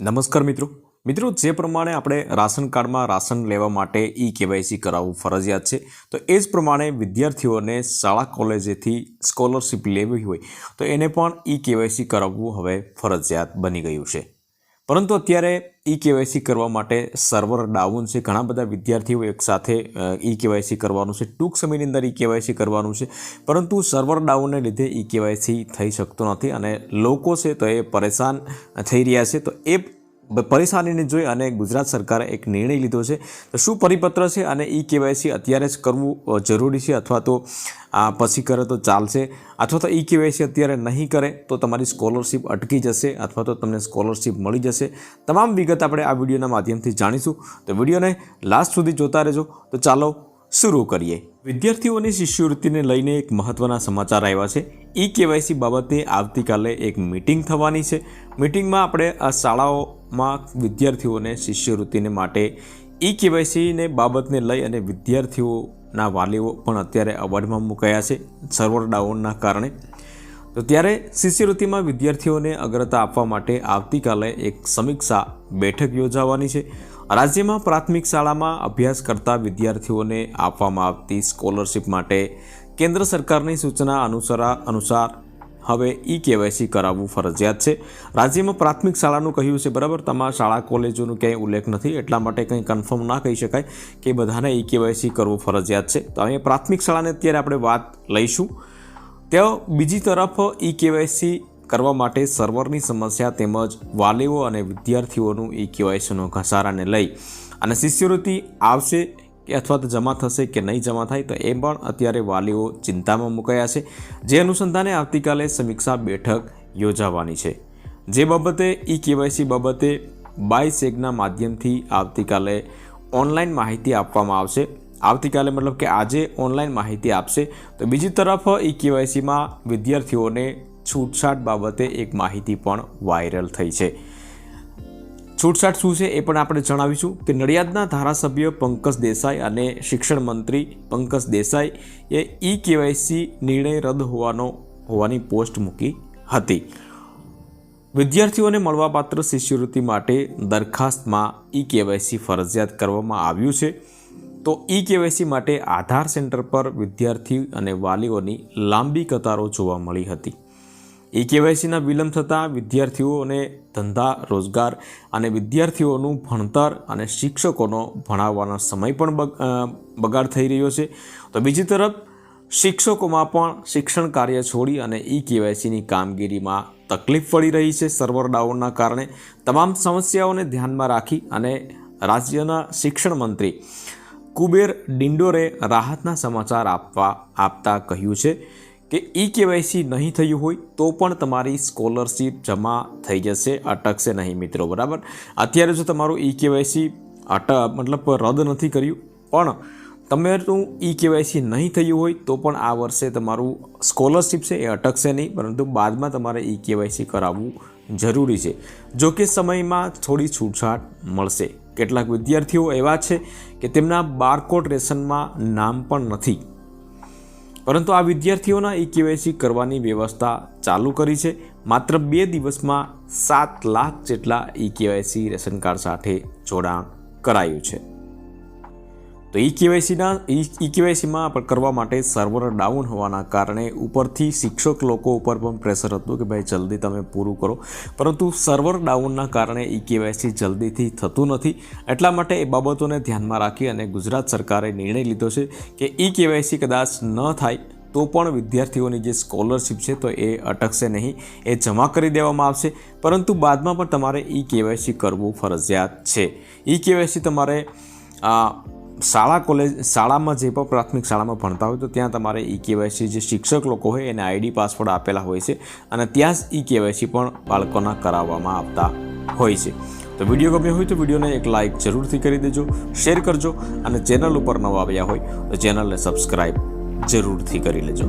નમસ્કાર મિત્રો. મિત્રો, જે પ્રમાણે આપણે રાશન કાર્ડમાં રાશન લેવા માટે ઈ કેવાયસી કરાવવું ફરજિયાત છે, તો એ જ પ્રમાણે વિદ્યાર્થીઓને શાળા કોલેજેથી સ્કોલરશિપ લેવી હોય, તો એને પણ ઈ કેવાયસી કરાવવું હવે ફરજિયાત બની ગયું છે. પરંતુ અત્યારે ઈ કેવાયસી કરવા માટે સર્વર ડાઉન છે. ઘણા બધા વિદ્યાર્થીઓ એકસાથે ઈ કેવાયસી કરવાનું છે. ટૂંક સમયની અંદર ઈ કેવાયસી કરવાનું છે. પરંતુ સર્વર ડાઉનને લીધે ઈ કેવાયસી થઈ શકતો નથી અને લોકો છે તો એ પરેશાન થઈ રહ્યા છે. તો એ પરેશાનીને જોઈ અને ગુજરાત સરકારે એક નિર્ણય લીધો છે. તો શું પરિપત્ર છે અને ઈ કેવાયસી અત્યારે જ કરવું જરૂરી છે અથવા તો આ પછી કરે તો ચાલશે? અથવા તો ઈ કેવાયસી અત્યારે નહીં કરે તો તમારી સ્કોલરશિપ અટકી જશે અથવા તો તમને સ્કોલરશિપ મળી જશે? તમામ વિગત આપણે આ વિડીયોના માધ્યમથી જાણીશું. તો વિડીયોને લાસ્ટ સુધી જોતા રહેજો. તો ચાલો શરૂ કરીએ. વિદ્યાર્થીઓની શિષ્યવૃત્તિને લઈને એક મહત્ત્વના સમાચાર આવ્યા છે. ઈ કેવાયસી બાબતે આવતીકાલે એક મિટિંગ થવાની છે. મિટિંગમાં આપણે આ શાળાઓમાં વિદ્યાર્થીઓને શિષ્યવૃત્તિને માટે ઈ કેવાયસીને બાબતને લઈ અને વિદ્યાર્થીઓના વાલીઓ પણ અત્યારે અવાર્ડમાં મુકાયા છે સર્વર ડાઉનના કારણે. તો ત્યારે શિષ્યવૃત્તિમાં વિદ્યાર્થીઓને અગ્રતા આપવા માટે આવતીકાલે એક સમીક્ષા બેઠક યોજાવાની છે. રાજ્યમાં પ્રાથમિક શાળામાં અભ્યાસ કરતા વિદ્યાર્થીઓને આપવામાં આવતી સ્કોલરશિપ માટે કેન્દ્ર સરકારની સૂચના અનુસાર અનુસાર હવે ઈ કેવાયસી કરાવવું ફરજિયાત છે. રાજ્યમાં પ્રાથમિક શાળાનું કહ્યું છે, બરાબર? તમારા શાળા, કોલેજોનું ક્યાંય ઉલ્લેખ નથી, એટલા માટે કંઈ કન્ફર્મ ના કહી શકાય કે બધાને ઈ કેવાયસી કરવું ફરજિયાત છે. તો અહીંયા પ્રાથમિક શાળાને અત્યારે આપણે વાત લઈશું. ત્યાં બીજી તરફ ઈ કેવાયસી કરવા માટે સર્વરની સમસ્યા તેમજ વાલીઓ અને વિદ્યાર્થીઓનું ઈ કેવાયસીનો ઘસારાને લઈ. અને શિષ્યવૃત્તિ આવશે કે અથવા તો જમા થશે કે નહીં જમા થાય, તો એ પણ અત્યારે વાલીઓ ચિંતામાં મુકાયા છે. જે અનુસંધાને આવતીકાલે સમીક્ષા બેઠક યોજાવાની છે. જે બાબતે ઈ કેવાયસી બાબતે બાયસેગના માધ્યમથી આવતીકાલે ઓનલાઈન માહિતી આપવામાં આવશે. આવતીકાલે મતલબ કે આજે ઓનલાઈન માહિતી આપશે. તો બીજી તરફ ઈ કેવાયસીમાં વિદ્યાર્થીઓને છૂટછાટ બાબતે એક માહિતી પણ વાયરલ થઈ છે. છૂટછાટ શું છે એ પણ આપણે જણાવીશું કે નડિયાદના ધારાસભ્ય પંકજ દેસાઈ અને શિક્ષણ મંત્રી પંકજ દેસાઈ એ ઈ કેવાયસી નિર્ણય રદ હોવાનો, હોવાની પોસ્ટ મૂકી હતી. વિદ્યાર્થીઓને મળવાપાત્ર શિષ્યવૃત્તિ માટે દરખાસ્તમાં ઈ કેવાયસી ફરજિયાત કરવામાં આવ્યું છે. તો ઈ કેવાયસી માટે આધાર સેન્ટર પર વિદ્યાર્થી અને વાલીઓની લાંબી કતારો જોવા મળી હતી. ઈ કેવાયસીના વિલંબ થતાં વિદ્યાર્થીઓને ધંધા, રોજગાર અને વિદ્યાર્થીઓનું ભણતર અને શિક્ષકોનો ભણાવવાનો સમય પણ બગાડ થઈ રહ્યો છે. તો બીજી તરફ, શિક્ષકોમાં પણ શિક્ષણ કાર્ય છોડી અને ઈ કેવાયસીની કામગીરીમાં તકલીફ પડી રહી છે સર્વર ડાઉનના કારણે. તમામ સમસ્યાઓને ધ્યાનમાં રાખી અને રાજ્યના શિક્ષણ મંત્રી કુબેર ડિંડોરે રાહતના સમાચાર આપવા, આપતા કહ્યું છે. કે ઈ કેવાયસી નહીં થયું હોય તો પણ તમારી સ્કોલરશિપ જમા થઈ જશે, અટકશે નહીં મિત્રો, બરાબર? અત્યારે જો તમારું ઈ કેવાયસી અટ, મતલબ રદ નથી કર્યું, પણ તમારું ઈ કેવાયસી નહીં થયું હોય તો પણ આ વર્ષે તમારું સ્કોલરશિપ છે એ અટકશે નહીં, પરંતુ બાદમાં તમારે ઈ કેવાયસી કરાવવું જરૂરી છે. જો કે સમયમાં થોડી છૂટછાટ મળશે. કેટલાક વિદ્યાર્થીઓ એવા છે કે તેમના બારકોડ રેશનમાં નામ પણ નથી. પરંતુ આ વિદ્યાર્થીઓના ઈ કેવાયસી કરવાની વ્યવસ્થા ચાલુ કરી છે. માત્ર બે દિવસમાં સાત લાખ જેટલા ઈ કેવાયસી રેશન કાર્ડ સાથે જોડાણ કરાયું છે. તો ઈ કેવાયસીના, ઈ કેવાયસીમાં કરવા માટે સર્વર ડાઉન હોવાના કારણે ઉપરથી શિક્ષક લોકો ઉપર પણ પ્રેશર હતું કે ભાઈ જલ્દી તમે પૂરું કરો. પરંતુ સર્વર ડાઉનના કારણે ઈ કેવાયસી જલ્દીથી થતું નથી. એટલા માટે એ બાબતોને ધ્યાનમાં રાખી અને ગુજરાત સરકારે નિર્ણય લીધો છે કે ઈ કેવાયસી કદાચ ન થાય તો પણ વિદ્યાર્થીઓની જે સ્કોલરશિપ છે તો એ અટકશે નહીં. એ જમા કરી દેવામાં આવશે. પરંતુ બાદમાં પણ તમારે ઈ કેવાયસી કરવું ફરજિયાત છે. ઈ કેવાયસી તમારે શાળા કોલેજ, શાળામાં જે પણ પ્રાથમિક શાળામાં ભણતા હોય તો ત્યાં તમારે ઈ કેવાયસી જે શિક્ષક લોકો હોય એને આઈડી પાસવર્ડ આપેલા હોય છે અને ત્યાં જ ઈ કેવાયસી પણ બાળકોના કરાવવામાં આવતા હોય છે. તો વીડિયો ગમ્યો હોય તો વિડીયોને એક લાઇક જરૂરથી કરી દેજો શેર કરજો અને ચેનલ ઉપર નવા આવ્યા હોય તો ચેનલને સબસ્ક્રાઈબ જરૂરથી કરી લેજો.